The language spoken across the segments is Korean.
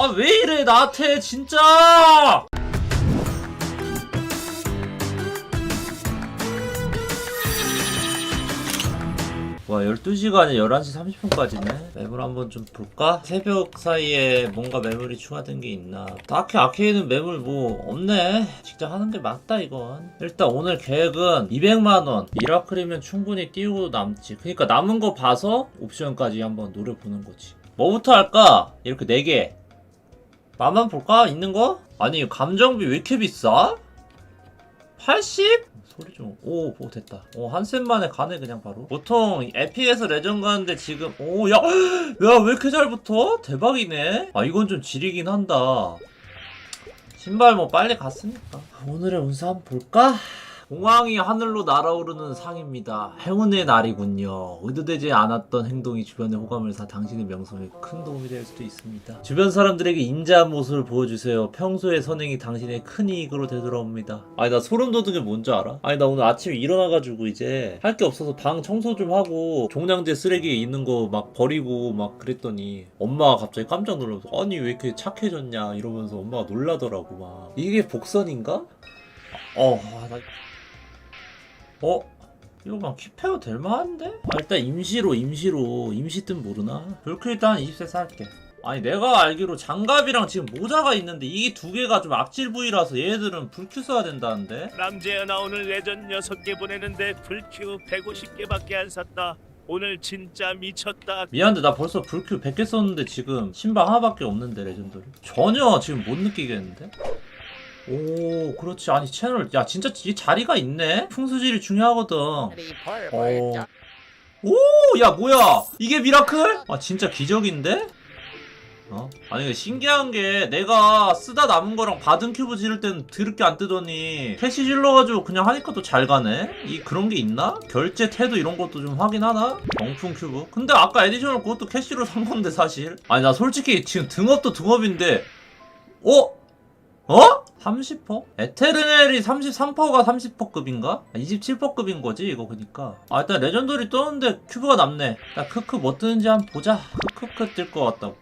아 왜 이래 나한테 진짜! 와 12시간에 11시 30분까지네? 매물 한번 좀 볼까? 새벽 사이에 뭔가 매물이 추가된 게 있나? 딱히 아케이는 매물 뭐 없네. 직접 하는 게 맞다 이건. 일단 오늘 계획은 200만원. 미라클이면 충분히 띄우고 남지. 그러니까 남은 거 봐서 옵션까지 한번 노려보는 거지. 뭐부터 할까? 이렇게 4개 맛만 볼까? 있는 거? 아니 감정비 왜 이렇게 비싸? 80? 소리 좀. 오, 오 됐다. 오, 한 셋 만에 가네 그냥 바로. 보통 에픽에서 레전 가는데 지금 오, 야, 야, 왜 이렇게 잘 붙어? 대박이네. 아, 이건 좀 지리긴 한다. 신발 뭐 빨리 갔으니까. 오늘의 운세 한번 볼까? 공항이 하늘로 날아오르는 상입니다. 행운의 날이군요. 의도되지 않았던 행동이 주변의 호감을 사 당신의 명성에 큰 도움이 될 수도 있습니다. 주변 사람들에게 인자한 모습을 보여주세요. 평소의 선행이 당신의 큰 이익으로 되돌아옵니다. 아니 나 소름 돋은 게 뭔지 알아? 아니 나 오늘 아침에 일어나가지고 이제 할 게 없어서 방 청소 좀 하고 종량제 쓰레기에 있는 거 막 버리고 막 그랬더니 엄마가 갑자기 깜짝 놀라서 아니 왜 이렇게 착해졌냐 이러면서 엄마가 놀라더라고 막 이게 복선인가? 어, 아, 나 어? 이거 그냥 킵해도 될 만한데? 아, 일단 임시로 임시로 임시 뜬 모르나? 불크 일단 20세 살게 아니 내가 알기로 장갑이랑 지금 모자가 있는데 이게 두 개가 좀 악질 부위라서 얘들은 불큐 써야 된다는데? 남재야 나 오늘 레전 6개 보내는데 불큐 150개밖에 안 샀다 오늘 진짜 미쳤다 미안한데 나 벌써 불큐 100개 썼는데 지금 신발 하나밖에 없는데 레전드를 전혀 지금 못 느끼겠는데? 오 그렇지 아니 채널 야 진짜 이 자리가 있네 풍수질이 중요하거든 어. 오, 야, 뭐야? 이게 미라클? 아, 진짜 기적인데? 어? 아니, 신기한 게, 내가 쓰다 남은 거랑 받은 큐브 지를 때는 드럽게 안 뜨더니, 캐시 질러가지고 그냥 하니까 또 잘 가네? 이, 그런 게 있나? 결제 태도 이런 것도 좀 확인하나? 정품 큐브? 근데 아까 에디션을 그것도 캐시로 산 건데, 사실. 아니, 나 솔직히 지금 등업도 등업인데, 어? 어? 30%? 에테르넬이 33%가 30%급인가? 27%급인 거지 이거 그니까 아 일단 레전더리 뜨는데 큐브가 남네 야 크크 뭐 뜨는지 한번 보자 크크크 뜰 것 같다고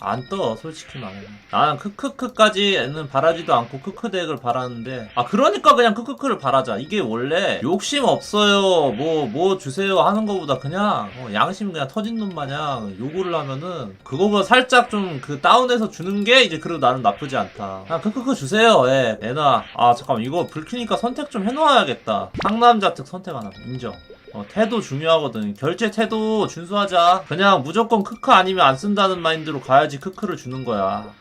안 떠 솔직히 말하면. 나는 크크크까지는 바라지도 않고 크크 덱을 바라는데. 아 그러니까 그냥 크크크를 바라자. 이게 원래 욕심 없어요. 뭐뭐 주세요 하는 거보다 그냥 어, 양심 그냥 터진 놈 마냥 요구를 하면은 그거보다 살짝 좀 그 다운해서 주는 게 이제 그래도 나는 나쁘지 않다. 그냥 크크크 주세요. 예 내놔 아 잠깐만. 이거 불키니까 선택 좀 해놓아야겠다. 상남자 특 선택 하나. 인정 어, 태도 중요하거든. 결제 태도 준수하자. 그냥 무조건 크크 아니면 안 쓴다는 마인드로 가야지 크크를 주는 거야.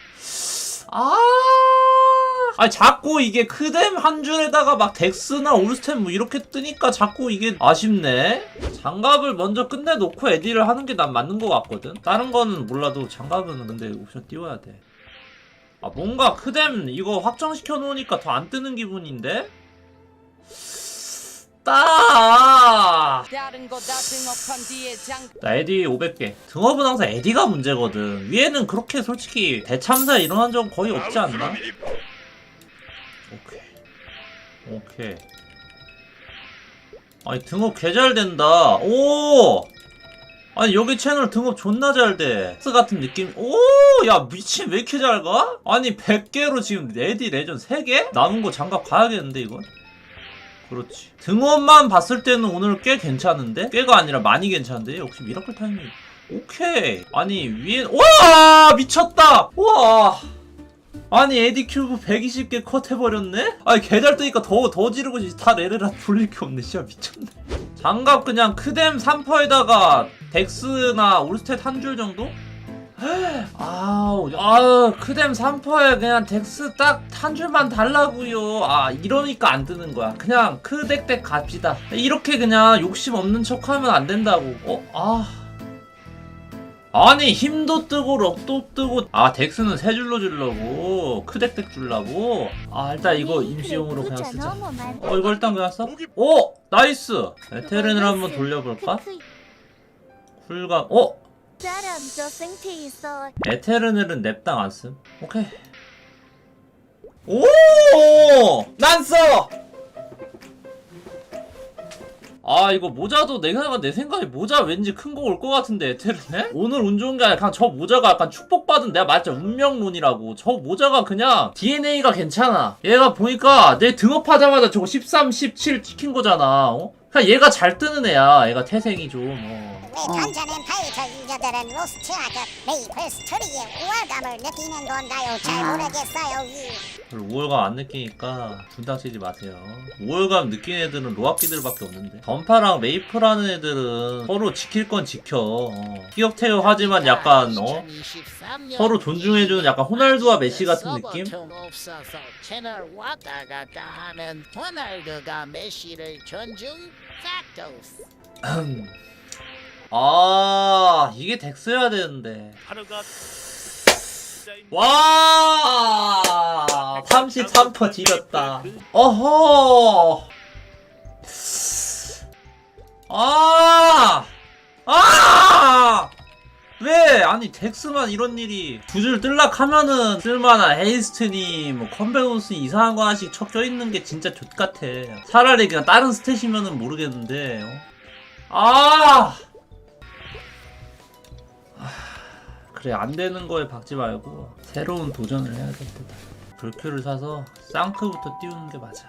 아. 아니 자꾸 이게 크뎀 한 줄에다가 막 덱스나 올스템 뭐 이렇게 뜨니까 자꾸 이게 아쉽네. 장갑을 먼저 끝내놓고 에디를 하는 게 난 맞는 것 같거든. 다른 거는 몰라도 장갑은 근데 옵션 띄워야 돼. 아 뭔가 크뎀 이거 확정시켜 놓으니까 더 안 뜨는 기분인데? 따! 다른 거다 등업한 뒤에 장나 에디 500개. 등업은 항상 에디가 문제거든. 위에는 그렇게 솔직히 대참사 일어난 적은 거의 없지 않나? 오케이. 오케이. 아니 등업 개 잘 된다. 오! 아니 여기 채널 등업 존나 잘 돼. 스 같은 느낌. 오! 야 미친 왜 이렇게 잘 가? 아니 100개로 지금 에디 레전 3개? 남은 거 장갑 가야겠는데 이건? 그렇지. 등원만 봤을 때는 오늘 꽤 괜찮은데? 꽤가 아니라 많이 괜찮은데? 역시 미라클 타이밍. 오케이. 아니, 위에, 와! 미쳤다! 와! 아니, 에디 큐브 120개 컷 해버렸네? 아니, 개잘 뜨니까 더, 더 지르고. 다 레레라 돌릴 게 없네. 진짜 미쳤네. 장갑 그냥 크뎀 3퍼에다가 덱스나 올스탯 한 줄 정도? 아우, 아, 크뎀 3퍼에 그냥 덱스 딱 한 줄만 달라고요. 아, 이러니까 안 뜨는 거야. 그냥 크덱덱 갑시다. 이렇게 그냥 욕심 없는 척 하면 안 된다고. 어, 아. 아니, 힘도 뜨고, 럭도 뜨고. 아, 덱스는 세 줄로 주려고. 크덱덱 주려고. 아, 일단 이거 임시용으로 그냥 쓰자. 어, 이거 일단 그냥 써? 오! 나이스! 에테렌을 한번 돌려볼까? 쿨감, 어? 사람 저 생태 있어. 에테르넬은 냅당 안 씀. 오케이. 오! 난 써! 아 이거 모자도 내가 내 생각에 모자 왠지 큰 거 올 것 같은데 에테르네? 오늘 운 좋은 게 아니라 그냥 저 모자가 약간 축복받은 내가 말했잖아 운명론이라고 저 모자가 그냥 DNA가 괜찮아 얘가 보니까 내 등업하자마자 저거 13, 17 찍힌 거잖아 어? 그냥 얘가 잘 뜨는 애야 얘가 태생이 좀 어. 파이터 유저들은 로스트하듯 메이플 스토리에 우월감을 느끼는 건가요? 잘 모르겠어요. 이. 별로 우월감 안 느끼니까 분당 치지 마세요. 우월감 느끼는 애들은 로아끼들밖에 없는데. 던파랑 메이플하는 애들은 서로 지킬 건 지켜. 어. 티격태격 하지만 약간 어 서로 존중해주는 약간 호날두와 메시 같은 느낌? 채널 왔다 갔다 하는 호날두가 메시를 존중 아 이게 덱스여야 되는데. 하루가 와 33퍼 지렸다. 어허. 아! 아! 왜? 아니, 덱스만 이런 일이 두 줄 뜰락 하면은 쓸만한 헤이스트니, 뭐, 컨베우스 이상한 거 하나씩 척져 있는 게 진짜 좆 같아. 차라리 그냥 다른 스탯이면은 모르겠는데, 어? 아! 아, 그래, 안 되는 거에 박지 말고, 새로운 도전을 해야 될 때다. 불큐를 사서 쌍크부터 띄우는 게 맞아.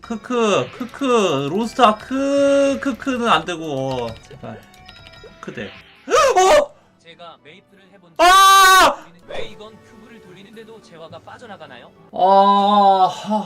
크크 크크 로스타 크 크크는 안 되고 어, 제발 크대. 어? 제가 메이플을 해본 아! 왜 이건 큐브를 돌리는데도 재화가 빠져나가나요? 아 하...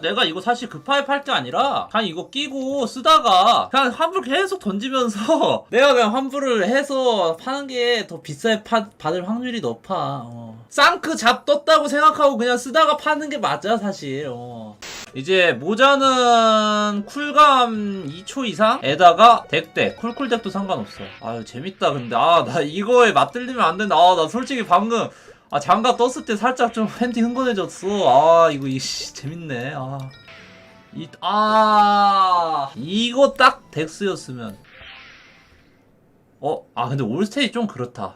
내가 이거 사실 급하게 팔 게 아니라 그냥 이거 끼고 쓰다가 그냥 환불 계속 던지면서 내가 그냥 환불을 해서 파는 게 더 비싸게 파, 받을 확률이 높아 어. 쌍크 잡 떴다고 생각하고 그냥 쓰다가 파는 게 맞아 사실 어. 이제 모자는 쿨감 2초 이상 에다가 덱대. 쿨쿨덱도 상관없어. 아유 재밌다 근데. 아 나 이거에 맞들리면 안 된다. 아 나 솔직히 방금 아 장갑 떴을 때 살짝 좀 팬티 흥건해졌어. 아 이거 이씨 재밌네. 아. 이, 아. 이거 딱 덱스였으면. 어? 아 근데 올스테이 좀 그렇다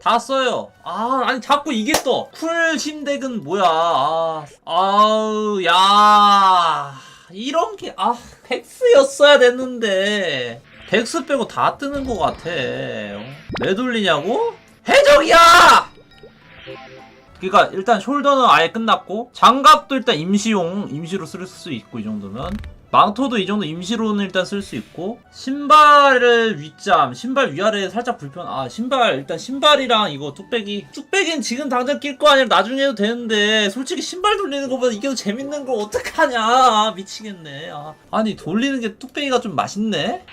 다 써요 아 아니 자꾸 이게 떠쿨 심덱은 뭐야 아, 아우 야 이런 게아 덱스였어야 됐는데 덱스 빼고 다 뜨는 것 같아 어? 왜 돌리냐고? 해적이야! 그니까 일단 숄더는 아예 끝났고 장갑도 일단 임시용 임시로 쓸 수 있고 이 정도면 망토도 이 정도 임시로는 일단 쓸 수 있고 신발을 윗잠 신발 위아래 살짝 불편 아 신발 일단 신발이랑 이거 뚝배기 뚝배기는 지금 당장 낄 거 아니라 나중에 해도 되는데 솔직히 신발 돌리는 거보다 이게 더 재밌는 걸 어떡하냐 아, 미치겠네 아. 아니 돌리는 게 뚝배기가 좀 맛있네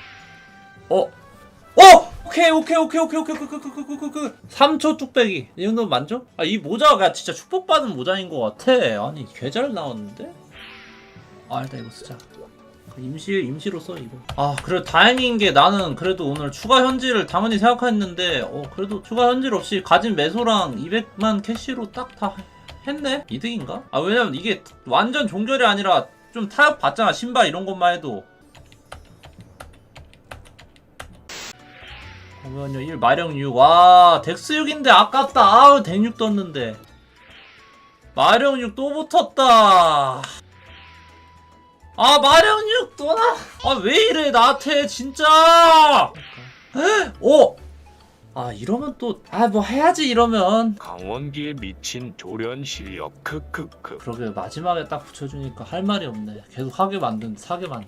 어? 어! 오케이 오케이 오케이 오케이 오케이 오케이 오케이 오케이 오케이 오케이 3초 뚝배기 이 정도면 만족? 아 이 모자가 진짜 축복받은 모자인 것 같아 아니 개잘 나왔는데? 아 일단 이거 쓰자 그 임시 임시로 써 이거. 아 그래 다행인 게 나는 그래도 오늘 추가 현질을 당연히 생각했는데 어 그래도 추가 현질 없이 가진 매소랑 200만 캐시로 딱 다 했네? 이득인가? 아 왜냐면 이게 완전 종결이 아니라 좀 타협 받잖아 신발 이런 것만 해도. 잠깐만요 1 마령 6 와 덱스 6인데 아깝다. 아우 덱 6 떴는데. 마령 6 또 붙었다 아 마령 6 또나? 아왜 이래 나한테 진짜! 오! 아 이러면 또 아 뭐 해야지 이러면. 강원기에 미친 조련 실력 크크크. 그러게 마지막에 딱 붙여주니까 할 말이 없네. 계속 하게 만든 사게 만든